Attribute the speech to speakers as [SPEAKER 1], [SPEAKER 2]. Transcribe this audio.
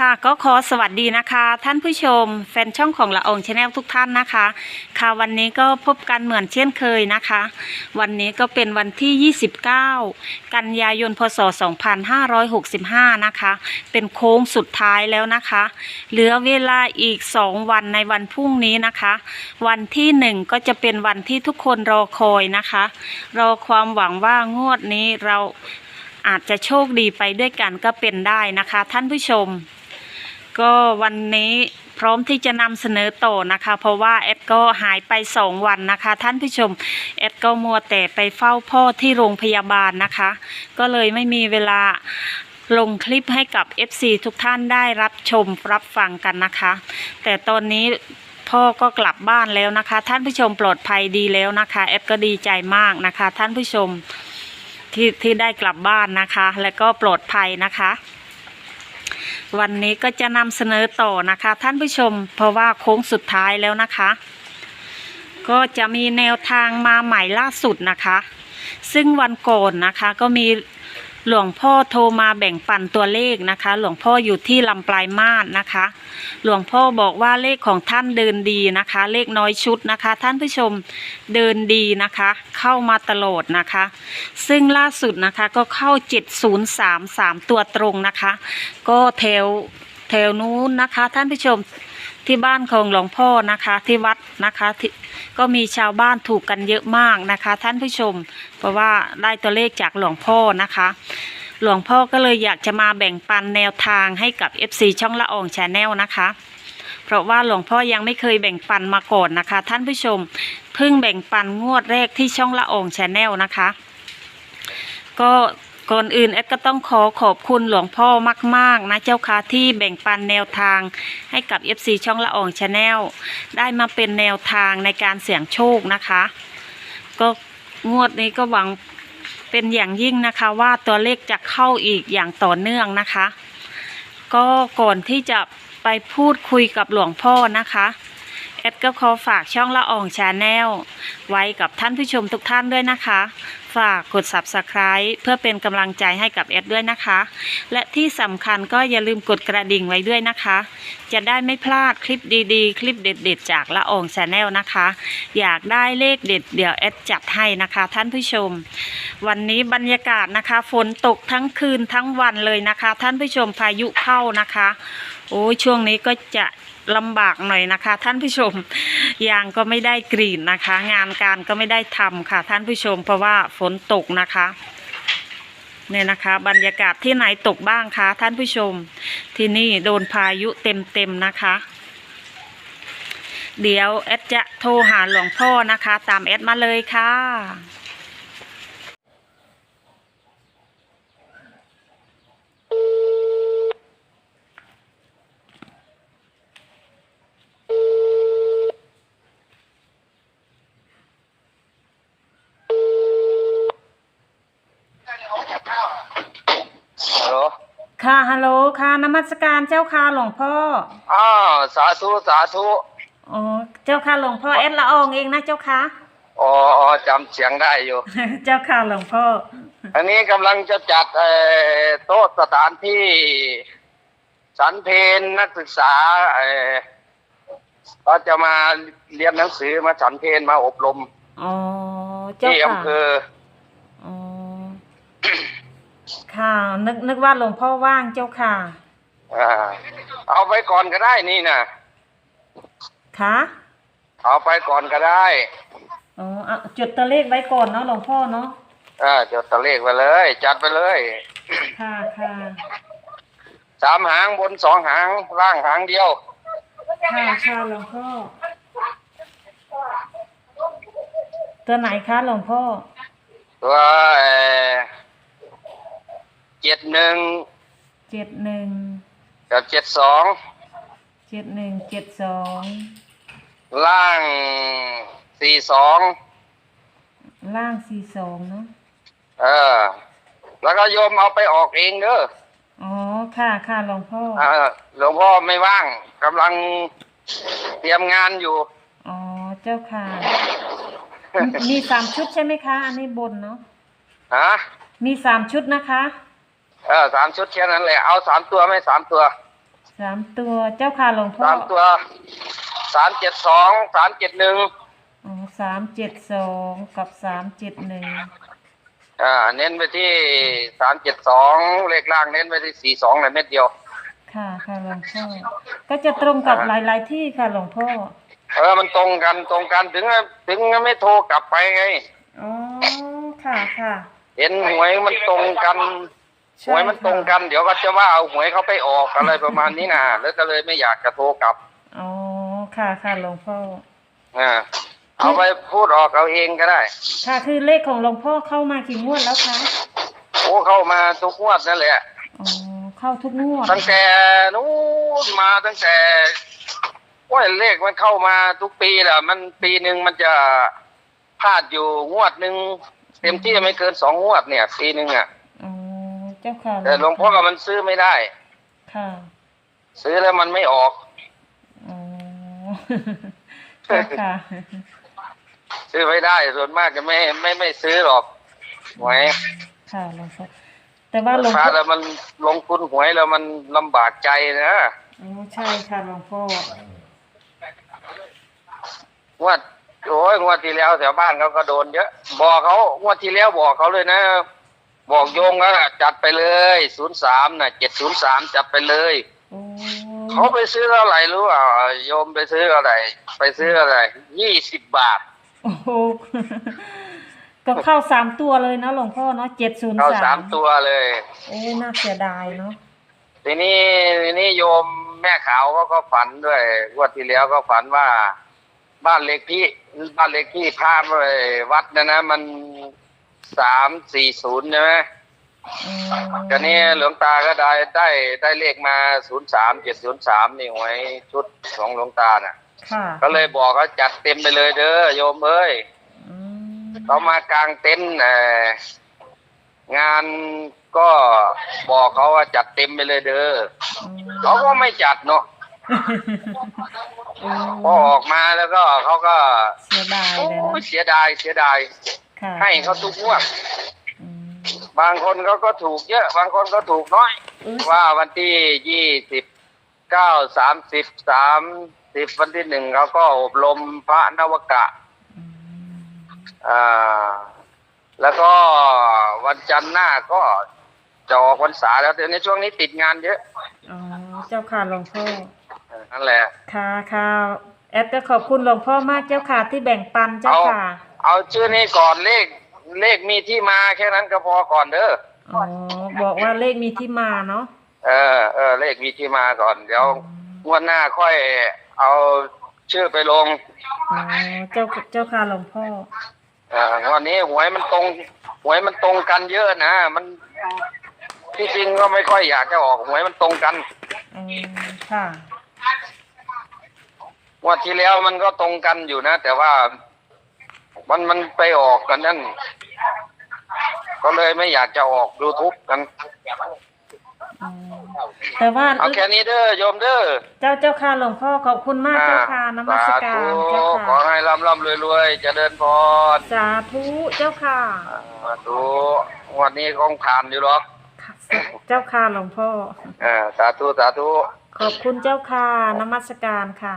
[SPEAKER 1] ค่ะก็ขอสวัสดีนะคะ ท่านผู้ชม แฟนช่องของละองชาแนลทุกท่านนะคะ ค่ะวันนี้ก็พบกันเหมือนเช่นเคยนะคะ วันนี้ก็เป็นวันที่ 29 กันยายนพศ 2565 นะคะ เป็นโค้งสุดท้ายแล้วนะคะ เหลือเวลาอีก 2 วันในวันพรุ่งนี้นะคะ วันที่ 1 ก็จะเป็นวันที่ทุกคนรอคอยนะคะ รอความหวังว่างวดนี้เราอาจจะโชคดีไปด้วยกันก็เป็นได้นะคะ ท่านผู้ชม ก็วันนี้พร้อมที่จะนำเสนอต่อนะคะ เพราะว่าแอดก็หายไปสองวันนะคะ ท่านผู้ชมแอดก็มัวแต่ไปเฝ้าพ่อที่โรงพยาบาลนะคะ ก็เลยไม่มีเวลาลงคลิปให้กับ FC ทุกท่านได้รับชมรับฟังกันนะคะ แต่ตอนนี้พ่อก็กลับบ้านแล้วนะคะ ท่านผู้ชมปลอดภัยดีแล้วนะคะแอดก็ดีใจมากนะคะ ท่านผู้ชมที่ที่ได้กลับบ้านนะคะ และก็ปลอดภัยนะคะ วันนี้ก็จะนำเสนอต่อนะคะ ท่านผู้ชม เพราะว่าโค้งสุดท้ายแล้วนะคะ ก็จะมีแนวทางมาใหม่ล่าสุดนะคะ ซึ่งวันก่อนนะคะก็มี หลวงพ่อโทรมาแบ่งปันตัวเลขนะคะ หลวงพ่ออยู่ที่ลำปลายมาศนะคะ หลวงพ่อบอกว่าเลขของท่านเดินดีนะคะ เลขน้อยชุดนะคะ ท่านผู้ชมเดินดีนะคะ เข้ามาตลอดนะคะ ซึ่งล่าสุดนะคะก็เข้า 7033 ตัวตรงนะคะ ก็แถวแถวนู้นนะคะ ท่านผู้ชม ที่บ้านของหลวงพ่อนะคะที่วัดนะคะก็มีชาวบ้านถูกกันเยอะมากนะคะ ท่านผู้ชม เพราะว่าได้ตัวเลขจากหลวงพ่อนะคะหลวงพ่อก็เลยอยากจะมาแบ่งปันแนวทางให้กับ FC ช่องละอองชาแนลนะคะ เพราะว่าหลวงพ่อยังไม่เคยแบ่งปันมาก่อนนะคะ ท่านผู้ชมเพิ่งแบ่งปันงวดแรกที่ช่องละอองชาแนลนะคะ ก็ ก่อนอื่นแอดก็ต้องขอขอบคุณหลวงพ่อมาก ๆ นะเจ้าค่ะที่แบ่งปันแนวทางให้กับ FC ช่องละอองชาแนลได้มาเป็นแนวทางในการเสี่ยงโชคนะคะ ก็งวดนี้ก็หวังเป็นอย่างยิ่งนะคะว่าตัวเลขจะเข้าอีกอย่างต่อเนื่องนะคะ ก็ก่อนที่จะไปพูดคุยกับหลวงพ่อนะคะแอดก็ขอฝากช่องละอองชาแนล ไว้กับท่านผู้ชมทุกท่านด้วยนะคะ ฝากกด subscribe เพื่อเป็นกำลังใจให้กับแอดด้วยนะคะ และที่สำคัญก็อย่าลืมกดกระดิ่งไว้ด้วยนะคะ จะได้ไม่พลาดคลิปดีๆ คลิปเด็ด ๆ จากละอองชาแนลนะคะ อยากได้เลขเด็ดเดี๋ยวแอดจัดให้นะคะ ท่านผู้ชม วันนี้บรรยากาศนะคะ ฝนตกทั้งคืนทั้งวันเลยนะคะ ท่านผู้ชมพายุเข้านะคะโอ้ช่วงนี้ก็จะลำบากหน่อยนะคะ ท่านผู้ชมยางก็ไม่ได้กรีดนะคะ งานการก็ไม่ได้ทำค่ะ ท่านผู้ชมเพราะว่าฝนตกนะคะเนี่ยนะคะ บรรยากาศที่ไหนตกบ้างคะท่านผู้ชม ที่นี่โดนพายุเต็มๆนะคะ เดี๋ยวแอดจะโทรหาหลวงพ่อนะคะ ตามแอดมาเลยค่ะ
[SPEAKER 2] ฮัลโหล
[SPEAKER 1] ค่ะฮัลโหลค่ะน มัสการเจ้าค่ะหลวงพ่อ
[SPEAKER 2] อ้าวสาธุสาธุ
[SPEAKER 1] อ๋อเจ้าค่ะหลวงพ่อแอดละอองเองนะเจ้าค่ะ
[SPEAKER 2] อ๋ออ๋อจำเสียงได้อยู่
[SPEAKER 1] เจ้าค่ะหลวงพ่อ
[SPEAKER 2] อันนี้กำลังจะจัดเอ่อโต๊ะสถานที่สันเพนนักศึกษาเอ่อก็จะมาเรียนหนังสือมาสันเพนมาอบรม
[SPEAKER 1] อ๋อเจ้า
[SPEAKER 2] ที่
[SPEAKER 1] ค่ะ
[SPEAKER 2] อำเภอ
[SPEAKER 1] อ๋อค่ะนึกนึกว่าหลวงพ่อว่างเจ้าค่ะ
[SPEAKER 2] อ่า เอาไปก่อนก็ได้นี่นะ
[SPEAKER 1] ค่ะ
[SPEAKER 2] เอาไปก่อนก็ได้
[SPEAKER 1] อ๋อเอาจดตัวเลขไว้ก่อนเนาะหลวงพ่อเนาะ
[SPEAKER 2] อ่าจดตัวเลขไปเลย จัดไปเลย
[SPEAKER 1] ค่ะค่ะ
[SPEAKER 2] สามหางบนสองหางล่างหางเดียว
[SPEAKER 1] ค่ะค่ะหลวงพ่อ ตัวไหนคะหลวงพ่อ
[SPEAKER 2] ตัวเจ็ดหนึ่ง
[SPEAKER 1] เจ็ดหนึ่ง
[SPEAKER 2] กับเจ็ดสอง
[SPEAKER 1] เจ็ดหนึ่งเจ็ดสอง
[SPEAKER 2] ล่างสี่สอง
[SPEAKER 1] ล่างสี่สองเนาะ
[SPEAKER 2] เออ แล้วก็โยมเอาไปออกเองเด้อ
[SPEAKER 1] อ๋อค่ะค่ะหลวงพ่อ
[SPEAKER 2] เออหลวงพ่อไม่ว่างกำลังเตรียมงานอยู่
[SPEAKER 1] อ๋อเจ้าค่ะ มีสามชุดใช่ไหมคะ อันนี้บนเนาะ
[SPEAKER 2] ฮะ
[SPEAKER 1] มีสามชุดนะคะ
[SPEAKER 2] เออสามชุดแค่นั้นแหละเอาสามตัวไม่สามตัว
[SPEAKER 1] สสามตัวเจ้าค่ะหลวงพ่อ
[SPEAKER 2] สามตัวสามเจ็ดสองสามเจ็ดหนึ่ง
[SPEAKER 1] อ๋อสามเจ็ดสองกับสามเจ็ดหนึ่ง
[SPEAKER 2] อ่าเน้นไปที่สามเจ็ดสองเลขล่างเน้นไปที่สี่สองเลยเม็ดเดียว
[SPEAKER 1] ค่ะค่ะหลวงพ่อก็จะตรงกับหลาย ๆ ที่ค่ะหลวงพ่อ
[SPEAKER 2] เออมันตรงกันตรงกันถึงถึงไม่โทรกลับไปไง
[SPEAKER 1] อ๋อค่ะค่ะ
[SPEAKER 2] เห็นหวยมันตรงกัน
[SPEAKER 1] ใช่
[SPEAKER 2] หวยมันตรงกันเดี๋ยวก็จะว่าเอาหวยเขาไปออกอะไรประมาณนี้นะแล้วก็เลยไม่อยากจะโทรกลับ
[SPEAKER 1] อ๋อค่ะค่ะหลวงพ่อ
[SPEAKER 2] อ่าเอาไปพูดออกเอาเองก็ได้
[SPEAKER 1] ค่ะคือเลขของหลวงพ่อเข้ามากี่งวดแล้วคะ
[SPEAKER 2] โอ้เข้ามาทุกงวดนั่นแหละ
[SPEAKER 1] อ๋อเข้าทุกงวด
[SPEAKER 2] ตั้งแต่นู้นมาตั้งแต่ว่าเลขมันเข้ามาทุกปีแหละมันปีหนึ่งมันจะพลาดอยู่งวดหนึ่งเต็มที่ไม่เกินสองงวดเนี่ย ปีหนึ่งอะ
[SPEAKER 1] อ๋อ เจ้าค่ะ
[SPEAKER 2] แต่หลวงพ่อก็มันซื้อไม่ได้
[SPEAKER 1] ค่ะ
[SPEAKER 2] ซื้อแล้วมันไม่ออก
[SPEAKER 1] อ๋อเจ้าค่ะ
[SPEAKER 2] ซื้อไม่ได้ส่วนมากจะไม่ไม่ไม่ซื้อหรอกหวย
[SPEAKER 1] ค่ะหลวงพ่อแต่ว่าหลวง
[SPEAKER 2] ฟ้า
[SPEAKER 1] พ่อ
[SPEAKER 2] แล้วมันลงทุนหวยแล้วมันลำบากใจนะ
[SPEAKER 1] อ๋อใช่ค่ะหลวงพ่อ
[SPEAKER 2] งวดโอ้ยงวดที่แล้วแถวบ้านเขาก็โดนเยอะบอกเขางวดที่แล้วบอกเขาเลยนะ บอกโยมก็จัดไปเลยศูนย์สามน่ะเจ็ดศูนย์สามจัดไปเลย
[SPEAKER 1] โอ้
[SPEAKER 2] เขาไปซื้อเท่าไหร่รู้เปล่าโยมไปซื้อเท่าไหร่ไปซื้อเท่าไหร่ยี่สิบบาท
[SPEAKER 1] โอ้โหก็เข้าสามตัวเลยเนาะหลวงพ่อเนาะเจ็ดศูนย์
[SPEAKER 2] เข้า
[SPEAKER 1] สา
[SPEAKER 2] สามมตัวเลย
[SPEAKER 1] โอ้ยน่าเสียดายเนาะ
[SPEAKER 2] ทีนี้ทีนี้โยมแม่ขาวเขาก็ฝันด้วยงวดที่แล้วก็ฝันว่า บ้านเล็กที่บ้านเล็กที่พาไปวัดนะนะมัน สามสี่ศูนย์ใช่ไหม
[SPEAKER 1] อืม
[SPEAKER 2] ตอนนี้หลวงตาก็ได้ได้ได้เลขมาศูนย์สามเจ็ดศูนย์สามนี่หวยชุดของหลวงตาน่ะ
[SPEAKER 1] ค่ะ
[SPEAKER 2] ก็เลยบอกเขาจัดเต็มไปเลยเด้อโยมเอ้ย
[SPEAKER 1] อืม
[SPEAKER 2] เขามากางเต็นท์เอ่องานก็บอกเขาว่าจัดเต็มไปเลยเด้อ
[SPEAKER 1] อืม
[SPEAKER 2] เขาก็ไม่จัดเนาะ
[SPEAKER 1] โอ้
[SPEAKER 2] พอออกมาแล้วก็เขาก็
[SPEAKER 1] เสียดาย
[SPEAKER 2] โอ้
[SPEAKER 1] เลยเนาะ
[SPEAKER 2] ยเสียดายเสียดาย
[SPEAKER 1] ค่ะ
[SPEAKER 2] ให้เขาทุกงวด
[SPEAKER 1] อืม
[SPEAKER 2] บางคนเขาก็ถูกเยอะ บางคนก็ถูกน้อย
[SPEAKER 1] อุ๊ย
[SPEAKER 2] ว่าวันที่ยี่สิบเก้าสามสิบสามสิบวันที่หนึ่งเขาก็อบรมพระนวกะ
[SPEAKER 1] อืม
[SPEAKER 2] อ่าแล้วก็วันจันทร์หน้าก็จะออกพรรษาแล้วแต่ในช่วงนี้ติดงานเยอะ
[SPEAKER 1] อ๋อเจ้าค่ะหลวงพ่อ
[SPEAKER 2] นั่นแหละ
[SPEAKER 1] ค่ะค่ะแอดจะขอบคุณหลวงพ่อมากเจ้าค่ะที่แบ่งปันเจ้า
[SPEAKER 2] เอา
[SPEAKER 1] ค่ะ
[SPEAKER 2] เอาชื่อนี้ก่อนเลข เลขมีที่มาแค่นั้นก็พอก่อนเด้อ
[SPEAKER 1] อ๋อบอกว่าเลขมีที่มาเนาะ
[SPEAKER 2] เออเออเลขมีที่มาก่อน เดี๋ยวงวดหน้าค่อยเอาชื่อไปลง
[SPEAKER 1] อ๋อเจ้าเจ้าค่ะหลวงพ่อ
[SPEAKER 2] เอ่างวันนี้หวยมันตรงหวยมันตรงกันเยอะนะมันที่จริงก็ไม่ค่อยอยากจะออกหวยมันตรงกัน
[SPEAKER 1] อืมค่ะ
[SPEAKER 2] งวดที่แล้วมันก็ตรงกันอยู่นะ แต่ว่า มันมันไปออกกันนั่น ก็เลยไม่อยากจะออกดูทุกกัน
[SPEAKER 1] อืมแต่ว่า
[SPEAKER 2] เอาแค่นี้เด้อโยมเด้อ
[SPEAKER 1] เจ้าเจ้าค่ะหลวงพ่อขอบคุณมากเจ้าค่ะนมัสการ
[SPEAKER 2] สธุ
[SPEAKER 1] เจ้า
[SPEAKER 2] ขอ
[SPEAKER 1] ค่ะ
[SPEAKER 2] ให้ร่ำร่ำรวยรวยเจะเดินพร
[SPEAKER 1] สาธุเจ้าค่ะ
[SPEAKER 2] สาธุงวันนี้คงผ่านอยู่หรอก
[SPEAKER 1] เจ้าค่ะหลวงพ่อ
[SPEAKER 2] เออสาธุสาธุ
[SPEAKER 1] ขอบคุณเจ้าค่ะนมัสการค่ะ